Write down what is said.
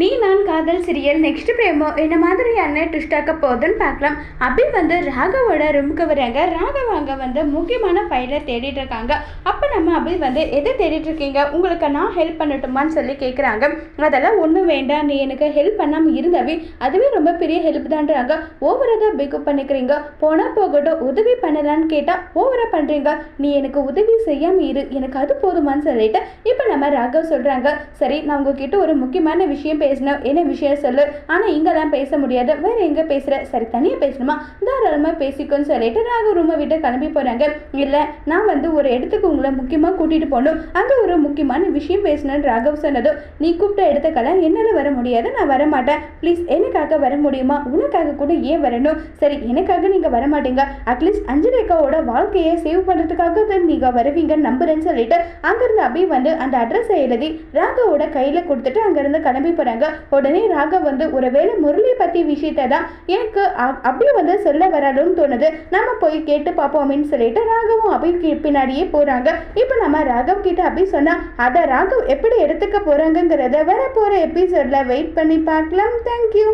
நீ நான் காதல் சீரியல் நெக்ஸ்ட் பிரேமோ என்ன மாதிரியான ட்விஸ்டாக்க போகுதுன்னு பார்க்கலாம். அபி வந்து ராகவோட ரூமுக்கு வராங்க. ராகவ் அங்கே வந்து முக்கியமான ஃபைலை தேடிட்டு இருக்காங்க. அப்போ நம்ம அபி வந்து எதை தேடிட்டு இருக்கீங்க? உங்களுக்கு நான் ஹெல்ப் பண்ணட்டுமான்னு சொல்லி கேட்குறாங்க அதெல்லாம் ஒன்றும் வேண்டாம். நீ எனக்கு ஹெல்ப் பண்ணாமல் இருந்தாவே அதுவே ரொம்ப பெரிய ஹெல்ப் தான்றாங்க. ஓவராக தான் பிக்கப் பண்ணிக்கிறீங்க. போனால் போகட்டும் உதவி பண்ணலான்னு கேட்டால் ஓவராக பண்ணுறீங்க நீ எனக்கு உதவி செய்யாமல் இரு. எனக்கு அது போதுமான்னு சொல்லிட்டு இப்போ நம்ம ராகவ் சொல்கிறாங்க சரி நான் உங்ககிட்ட ஒரு முக்கியமான விஷயம் பேசின என்ன விஷயம் சொல்லு? ஆனால் இங்கெல்லாம் பேச முடியாது. வேற எங்கே பேசுகிற சரி தனியாக பேசணுமா? தாராளமாக பேசிக்கோன்னு சொல்லிட்டு ராகவ் ரூமை விட்டு கிளம்பி போகிறாங்க இல்லை நான் வந்து ஒரு இடத்துக்கு உங்களை முக்கியமாக கூட்டிகிட்டு போகணும். அங்கே ஒரு முக்கியமான விஷயம் பேசணும்னு ராகவ் சொன்னதும் நீ கூப்பிட்ட இடத்துக்கெல்லாம் என்னால் வர முடியாது. நான் வர மாட்டேன் ப்ளீஸ் எனக்காக வர முடியுமா? உனக்காக கூட ஏன் வரணும்? சரி எனக்காக நீங்கள் வர மாட்டீங்க அட்லீஸ்ட் அஞ்சலிக்காவோட வாழ்க்கையை சேவ் பண்ணுறதுக்காக தான் நீங்கள் வருவீங்கன்னு நம்புறேன்னு சொல்லிட்டு அங்கேருந்து அபி வந்து அந்த அட்ரஸை எழுதி ராகவோட கையில் கொடுத்துட்டு அங்கேருந்து கிளம்பி போகிறாங்க உடனே ராகவ் வந்து ஒருவேளை முரளி பற்றி விஷயத்தை தான் எனக்கு அப்படியே வந்து சொல்ல வராதுன்னு தோணுது. நம்ம போய் கேட்டு பார்ப்போமேன்னு சொல்லிட்டு ராகவும் அப்படி பின்னாடியே போகிறாங்க இப்போ நம்ம ராகவ் கிட்ட அபி சொன்னால் அதை ராகவ் எப்படி எடுத்துக்க போகிறாங்கங்கிறத வர போகிற எபிசோடில் வெயிட் பண்ணி பார்க்கலாம். தேங்க்யூ